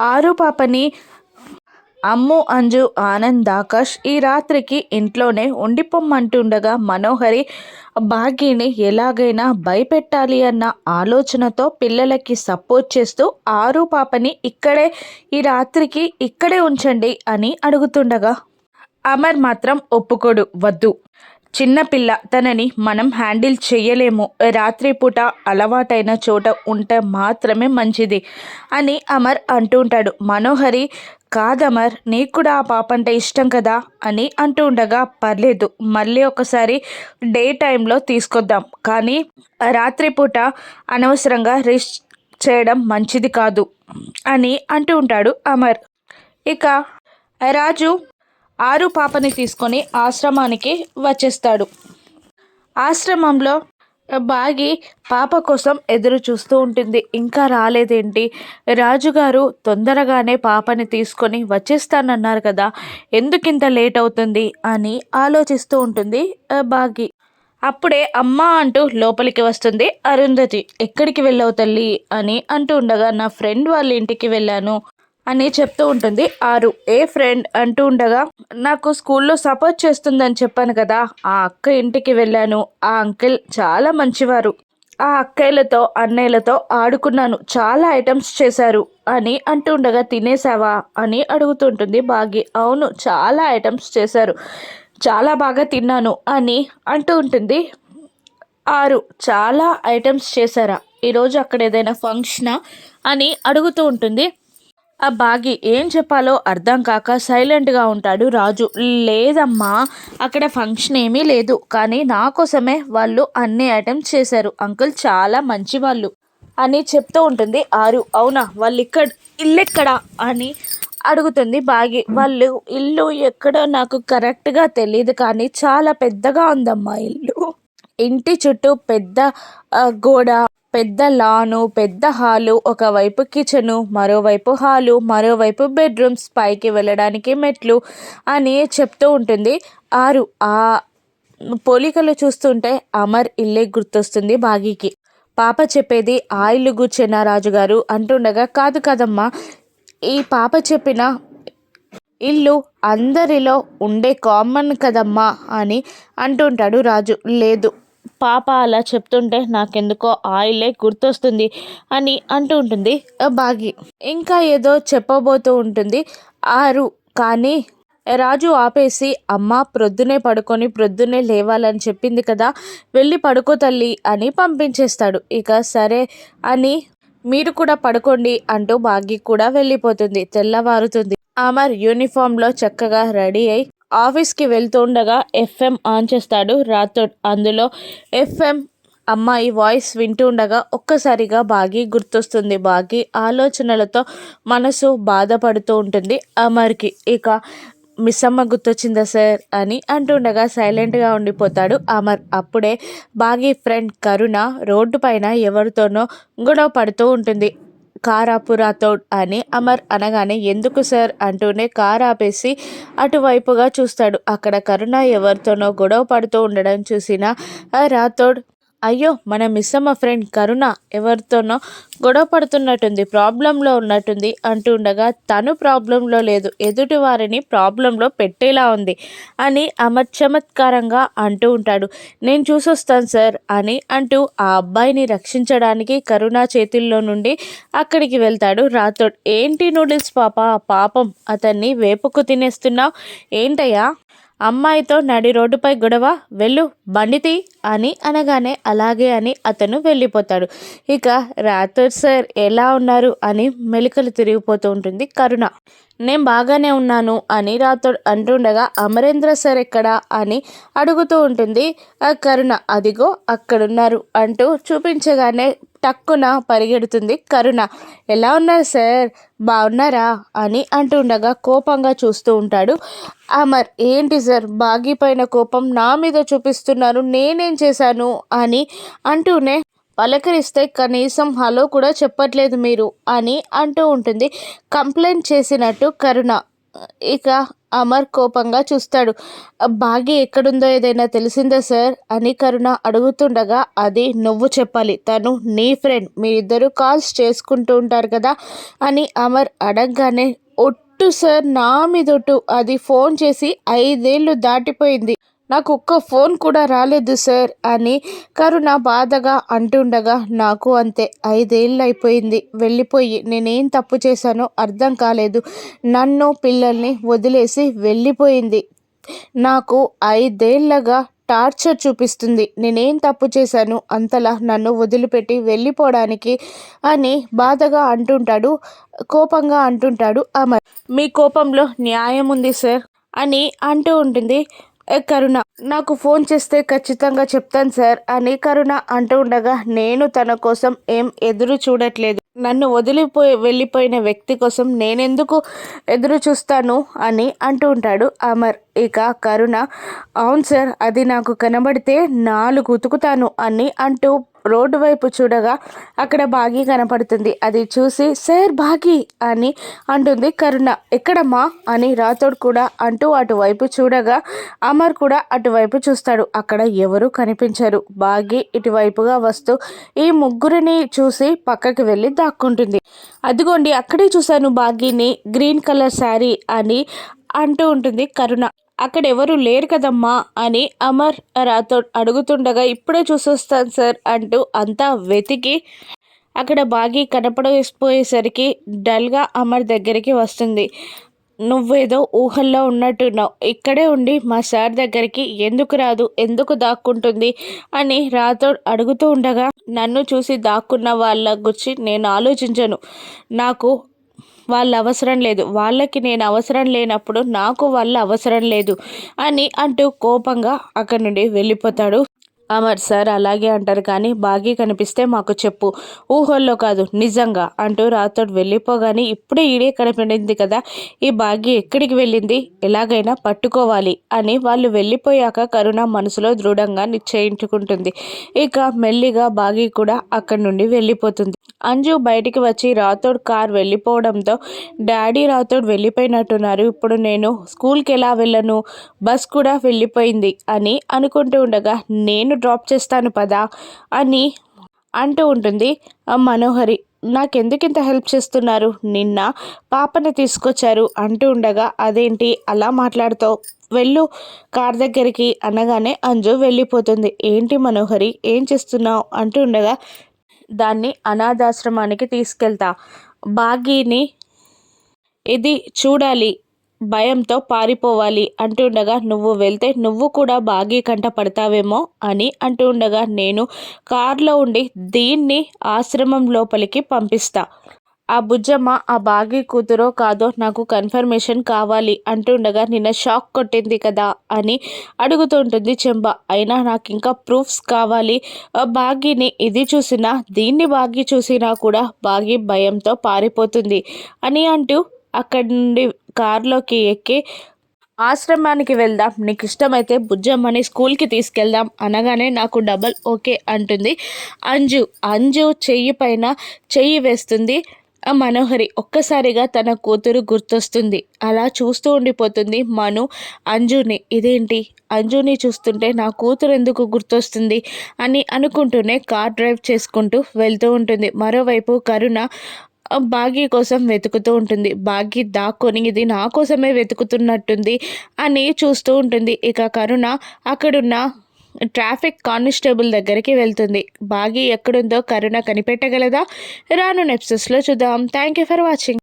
ఆరు పాపని అమ్ము అంజు ఆనంద్ ఆకాష్ ఈ రాత్రికి ఇంట్లోనే ఉండిపోమ్మంటుండగా మనోహరి భాగ్యని ఎలాగైనా భయపెట్టాలి అన్న ఆలోచనతో పిల్లలకి సపోర్ట్ చేస్తూ ఆరు పాపని ఇక్కడే ఈ రాత్రికి ఇక్కడే ఉంచండి అని అడుగుతుండగా అమర్ మాత్రం ఒప్పుకోడు వద్దు. చిన్నపిల్ల తనని మనం హ్యాండిల్ చేయలేము రాత్రిపూట అలవాటైన చోట ఉంటే మాత్రమే మంచిది అని అమర్ అంటుంటాడు. మనోహరి కాదమర్ నీకు కూడా ఆ పాప అంటే ఇష్టం కదా? అని అంటూ ఉండగా పర్లేదు మళ్ళీ ఒకసారి డే టైంలో తీసుకొద్దాం. కానీ రాత్రిపూట అనవసరంగా రిస్క్ చేయడం మంచిది కాదు అని అంటూ ఉంటాడు అమర్. ఇక రాజు ఆరు పాపని తీసుకొని ఆశ్రమానికి వచ్చేస్తాడు. ఆశ్రమంలో బాగి పాప కోసం ఎదురు చూస్తూ ఉంటుంది. ఇంకా రాలేదేంటి? రాజుగారు తొందరగానే పాపని తీసుకొని వచ్చేస్తానన్నారు కదా ఎందుకింత లేట్ అవుతుంది? అని ఆలోచిస్తూ ఉంటుంది బాగి. అప్పుడే అమ్మ అంటూ లోపలికి వస్తుంది అరుంధతి ఎక్కడికి వెళ్ళావు తల్లి? అని అంటూ ఉండగా నా ఫ్రెండ్ వాళ్ళ ఇంటికి వెళ్ళాను. అని చెప్తూ ఉంటుంది. ఆరు ఏ ఫ్రెండ్ అంటూ ఉండగా నాకు స్కూల్లో సపోర్ట్ చేస్తుందని చెప్పాను కదా ఆ అక్క ఇంటికి వెళ్ళాను. ఆ అంకిల్ చాలా మంచివారు. ఆ అక్కయ్యలతో అన్నయ్యలతో ఆడుకున్నాను. చాలా ఐటమ్స్ చేశారు అని అంటూ ఉండగా తినేసావా? అని అడుగుతుంటుంది బాగి. అవును చాలా ఐటమ్స్ చేశారు. చాలా బాగా తిన్నాను అని అంటూ ఉంటుంది. ఆరు చాలా ఐటమ్స్ చేశారా? ఈరోజు అక్కడ ఏదైనా ఫంక్షనా అని అడుగుతూ ఉంటుంది. ఆ బాగి ఏం చెప్పాలో అర్థం కాక సైలెంట్గా ఉంటాడు రాజు. లేదమ్మా అక్కడ ఫంక్షన్ ఏమీ లేదు. కానీ నా కోసమే వాళ్ళు అన్ని అటెంప్ట్ చేశారు. అంకుల్ చాలా మంచి వాళ్ళు అని చెప్తూ ఉంటుంది ఆరు. అవునా వాళ్ళు ఇక్కడ ఇల్లెక్కడ అని అడుగుతుంది బాగి. వాళ్ళు ఇల్లు ఎక్కడో నాకు కరెక్ట్గా తెలియదు కానీ చాలా పెద్దగా ఉందమ్మా ఇల్లు. ఇంటి చుట్టూ పెద్ద గోడ పెద్ద లాను పెద్ద హాలు ఒకవైపు కిచెను మరోవైపు హాలు మరోవైపు బెడ్రూమ్స్ పైకి వెళ్ళడానికి మెట్లు అని చెప్తూ ఉంటుంది. ఆరు ఆ పోలికలు చూస్తుంటే అమర్ ఇల్లే గుర్తొస్తుంది బాగీకి. పాప చెప్పేది ఆ గుచ్చిన రాజుగారు అంటుండగా కాదు కదమ్మా ఈ పాప చెప్పిన ఇల్లు అందరిలో ఉండే కామన్ కదమ్మా అని అంటుంటాడు రాజు. లేదు పాప అలా చెప్తుంటే నాకెందుకో ఆయిలే గుర్తొస్తుంది అని అంటూ ఉంటుంది బాగి. ఇంకా ఏదో చెప్పబోతూ ఉంటుంది ఆరు. కానీ రాజు ఆపేసి అమ్మ ప్రొద్దునే పడుకొని ప్రొద్దునే లేవాలని చెప్పింది కదా వెళ్ళి పడుకో తల్లి అని పంపించేస్తాడు. ఇక సరే అని మీరు కూడా పడుకోండి అంటూ బాగి కూడా వెళ్ళిపోతుంది తెల్లవారుతుంది. అమర్ యూనిఫామ్లో చక్కగా రెడీ అయి ఆఫీస్కి వెళ్తుండగా ఎఫ్ఎం ఆన్ చేస్తాడు రాథోడ్ అందులో ఎఫ్ఎం అమ్మాయి వాయిస్ వింటూ ఉండగా ఒక్కసారిగా బాగి గుర్తొస్తుంది. బాగి ఆలోచనలతో మనసు బాధపడుతూ ఉంటుంది. అమర్కి ఇక మిస్ అమ్మ గుర్తొచ్చిందా సార్ అని అంటుండగా సైలెంట్గా ఉండిపోతాడు అమర్. అప్పుడే బాగి ఫ్రెండ్ కరుణ రోడ్డు పైన ఎవరితోనో గొడవ పడుతూ ఉంటుంది. కారాపురాతో అని అమర్ అనగానే ఎందుకు సార్ అంటూనే కార్ ఆపేసి అటువైపుగా చూస్తాడు. అక్కడ కరుణ ఎవరితోనో గొడవ పడుతూ ఉండడం చూసిన రాథోడ్ అయ్యో మన మిస్సమ్మ ఫ్రెండ్ కరుణ ఎవరితోనో గొడవ పడుతున్నట్టుంది ప్రాబ్లంలో ఉన్నట్టుంది అంటూ ఉండగా తను ప్రాబ్లంలో లేదు ఎదుటి వారిని ప్రాబ్లంలో పెట్టేలా ఉంది అని అమర్చమత్కారంగా అంటూ ఉంటాడు. నేను చూసొస్తాను సార్ అని అంటూ ఆ అబ్బాయిని రక్షించడానికి కరుణ చేతుల్లో నుండి అక్కడికి వెళ్తాడు. రాథోడ్ ఏంటి నూడిల్స్ పాప? పాపం అతన్ని వేపుకు తినేస్తున్నావు? ఏంటయ్యా? అమ్మాయితో నడి రోడ్డుపై గొడవ వెళ్ళు బండితి అని అనగానే అలాగే అని అతను వెళ్ళిపోతాడు. ఇక రాథోడ్ సార్ ఎలా ఉన్నారు అని మెలికలు తిరిగిపోతూ ఉంటుంది కరుణ. నేను బాగానే ఉన్నాను అని రాథోడ్ అంటుండగా అమరేంద్ర సార్ ఎక్కడా? అని అడుగుతూ ఉంటుంది ఆ కరుణ అదిగో అక్కడున్నారు అంటూ చూపించగానే టక్కున పరిగెడుతుంది. కరుణ ఎలా ఉన్నారు సార్? బాగున్నారా అని అంటుండగా కోపంగా చూస్తూ ఉంటాడు. అమర్ ఏంటి సార్? బాగిపోయిన కోపం నా మీద చూపిస్తున్నారు నేనేం చేశాను? అని అంటూనే పలకరిస్తే కనీసం హలో కూడా చెప్పట్లేదు మీరు అని అంటూ ఉంటుంది. కంప్లైంట్ చేసినట్టు కరుణ ఇక అమర్ కోపంగా చూస్తాడు. బాగి ఎక్కడుందో ఏదైనా తెలిసిందా సార్? అని కరుణ అడుగుతుండగా అది నువ్వు చెప్పాలి. తను నీ ఫ్రెండ్. మీ ఇద్దరు కాల్స్ చేసుకుంటూ ఉంటారు కదా? అని అమర్ అడగగానే ఒట్టు సార్ నా మీదొట్టు. అది ఫోన్ చేసి ఐదేళ్ళు దాటిపోయింది. నాకు ఒక్క ఫోన్ కూడా రాలేదు సార్ అని కరుణ బాధగా అంటుండగా నాకు అంతే ఐదేళ్ళు అయిపోయింది వెళ్ళిపోయి నేనేం తప్పు చేశానో అర్థం కాలేదు. నన్ను పిల్లల్ని వదిలేసి వెళ్ళిపోయింది. నాకు ఐదేళ్ళగా టార్చర్ చూపిస్తుంది. నేనేం తప్పు చేశాను అంతలా నన్ను వదిలిపెట్టి వెళ్ళిపోవడానికి అని బాధగా అంటుంటాడు కోపంగా అంటుంటాడు అమర్. మీ కోపంలో న్యాయం ఉంది సార్ అని అంటూ ఉంటుంది. కరుణ నాకు ఫోన్ చేస్తే ఖచ్చితంగా చెప్తాను సార్. అని కరుణ అంటూ ఉండగా నేను తన కోసం ఏం ఎదురు చూడట్లేదు. నన్ను వదిలిపోయి వెళ్ళిపోయిన వ్యక్తి కోసం నేనెందుకు ఎదురు చూస్తాను అని అంటూ ఉంటాడు అమర్. ఇక కరుణ అవును సార్ అది నాకు కనబడితే నాలుగు ఉతుకుతాను అని అంటూ రోడ్డు వైపు చూడగా అక్కడ బాగి కనపడుతుంది. అది చూసి సార్ బాగి అని అంటుంది కరుణ. ఎక్కడమ్మా? అని రాతోడు కూడా అంటూ అటువైపు చూడగా అమర్ కూడా అటువైపు చూస్తాడు. అక్కడ ఎవరు కనిపించరు. బాగి ఇటువైపుగా వస్తూ ఈ ముగ్గురిని చూసి పక్కకి వెళ్ళి దాక్కుంటుంది. అదిగోండి అక్కడే చూశాను బాగీని గ్రీన్ కలర్ శారీ అని అంటూ ఉంటుంది కరుణ. అక్కడ ఎవరు లేరు కదమ్మా అని అమర్ రాతో అడుగుతుండగా ఇప్పుడే చూసొస్తాను సార్ అంటూ అంతా వెతికి అక్కడ బాగి కనపడపోయేసరికి డల్గా అమర్ దగ్గరికి వస్తుంది. నువ్వేదో ఊహల్లో ఉన్నట్టున్నావు. ఇక్కడే ఉండి మా సార్ దగ్గరికి ఎందుకు రాదు? ఎందుకు దాక్కుంటుంది? అని రాతో అడుగుతూ ఉండగా నన్ను చూసి దాక్కున్న వాళ్ళ గురించి నేను ఆలోచించను. నాకు వాళ్ళ అవసరం లేదు. వాళ్ళకి నేను అవసరం లేనప్పుడు నాకు వాళ్ళ అవసరం లేదు అని అంటూ కోపంగా అక్కడి నుండి వెళ్ళిపోతాడు. అమర్ సార్ అలాగే అంటారు కానీ బాగీ కనిపిస్తే మాకు చెప్పు. ఊహల్లో కాదు నిజంగా అంటూ రాతోడు వెళ్ళిపోగానే ఇప్పుడే ఈడే కనిపించింది కదా. ఈ బాగీ ఎక్కడికి వెళ్ళింది? ఎలాగైనా పట్టుకోవాలి అని వాళ్ళు వెళ్ళిపోయాక కరుణ మనసులో దృఢంగా నిశ్చయించుకుంటుంది. ఇక మెల్లిగా బాగీ కూడా అక్కడి నుండి వెళ్ళిపోతుంది. అంజు బయటికి వచ్చి రాతోడ్ కార్ వెళ్ళిపోవడంతో డాడీ రాతోడు వెళ్ళిపోయినట్టున్నారు. ఇప్పుడు నేను స్కూల్కి ఎలా వెళ్ళను? బస్ కూడా వెళ్ళిపోయింది అని అనుకుంటూ ఉండగా నేను డ్రాప్ చేస్తాను పదా అని అంటూ ఉంటుంది. మనోహరి నాకెందుకు ఇంత హెల్ప్ చేస్తున్నారు? నిన్న పాపని తీసుకొచ్చారు అంటూ ఉండగా అదేంటి? అలా మాట్లాడుతావు? వెళ్ళు కార్ దగ్గరికి అనగానే అంజు వెళ్ళిపోతుంది. ఏంటి మనోహరి ఏం చేస్తున్నావు? అంటూ ఉండగా దాన్ని అనాథాశ్రమానికి తీసుకెళ్తా. బాగీని ఇది చూడాలి. భయంతో పారిపోవాలి అంటుండగా నువ్వు వెళ్తే నువ్వు కూడా బాగీ కంట పడతావేమో అని అంటుండగా నేను కారులో ఉండి దీన్ని ఆశ్రమం లోపలికి పంపిస్తా. ఆ బుజ్జమ్మ ఆ బాగి కూతురో కాదో నాకు కన్ఫర్మేషన్ కావాలి అంటుండగా నిన్న షాక్ కొట్టింది కదా అని అడుగుతుంటుంది చెంబ. అయినా నాకు ఇంకా ప్రూఫ్స్ కావాలి. బాగిని ఇది చూసినా దీన్ని బాగి చూసినా కూడా బాగి భయంతో పారిపోతుంది అని అంటూ అక్కడి నుండి కారులోకి ఎక్కి ఆశ్రమానికి వెళ్దాం నీకు ఇష్టమైతే బుజ్జమ్మని స్కూల్కి తీసుకెళ్దాం అనగానే నాకు డబల్ ఓకే అంటుంది. అంజు అంజు చెయ్యి పైన చెయ్యి వేస్తుంది. మనోహరి ఒక్కసారిగా తన కూతురు గుర్తొస్తుంది. అలా చూస్తూ ఉండిపోతుంది మను. అంజుని ఇదేంటి? అంజుని చూస్తుంటే నా కూతురు ఎందుకు గుర్తొస్తుంది? అని అనుకుంటూనే కార్ డ్రైవ్ చేసుకుంటూ వెళ్తూ ఉంటుంది. మరోవైపు కరుణ భాగ్య కోసం వెతుకుతూ ఉంటుంది. భాగ్య దాక్కొని ఇది నా కోసమే వెతుకుతున్నట్టుంది అని చూస్తూ ఉంటుంది. ఇక కరుణ అక్కడున్న ట్రాఫిక్ కానిస్టేబుల్ దగ్గరికి వెళ్తుంది. బాగి ఎక్కడుందో కరుణ కనిపెట్టగలదా? రాను నెప్సెస్లో చూద్దాం. Thank you for watching.